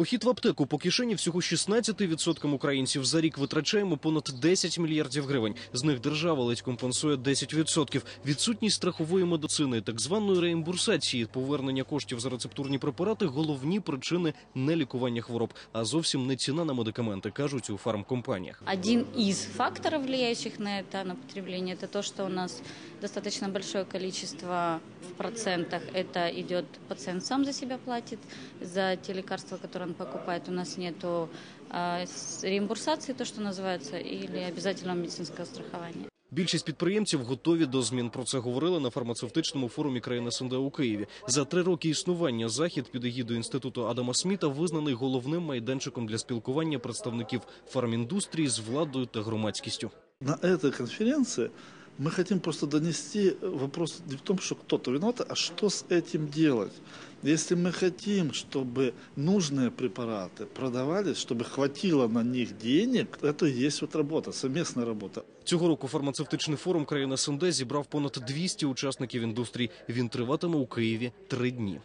Похід в аптеку по кишені всього 16% українців за рік витрачаємо понад 10 мільярдів гривень. З них держава ледь компенсує 10%. Відсутність страхової медицини, так званої реімбурсації, повернення коштів за рецептурні препарати головні причини нелікування хвороб, а зовсім не ціна на медикаменти, кажуть у фармкомпаніях. Один из факторов, влияющих на это, на потребление, это то, что у нас достаточно большое количество в процентах. Это идет пациент сам за себя платит, за те лекарства, которые он покупает. У нас нету а, с- реимбурсации, то, что называется, или обязательного медицинского страхования. Більшість підприємців готові до змін. Про це говорили на фармацевтичному форумі країн СНД у Києві. За три роки існування захід під егідою інституту Адама Сміта визнаний головним майданчиком для спілкування представників фарміндустрії з владою та громадськістю. На этой конференции мы хотим просто донести вопрос не в том, что кто-то виноват, а что с этим делать. Если мы хотим, чтобы нужные препараты продавались, чтобы хватило на них денег, это и есть вот работа, совместная работа. Цього року фармацевтичний форум країн СНД зібрав понад 200 учасників індустрії. Він триватиме у Києві три дні.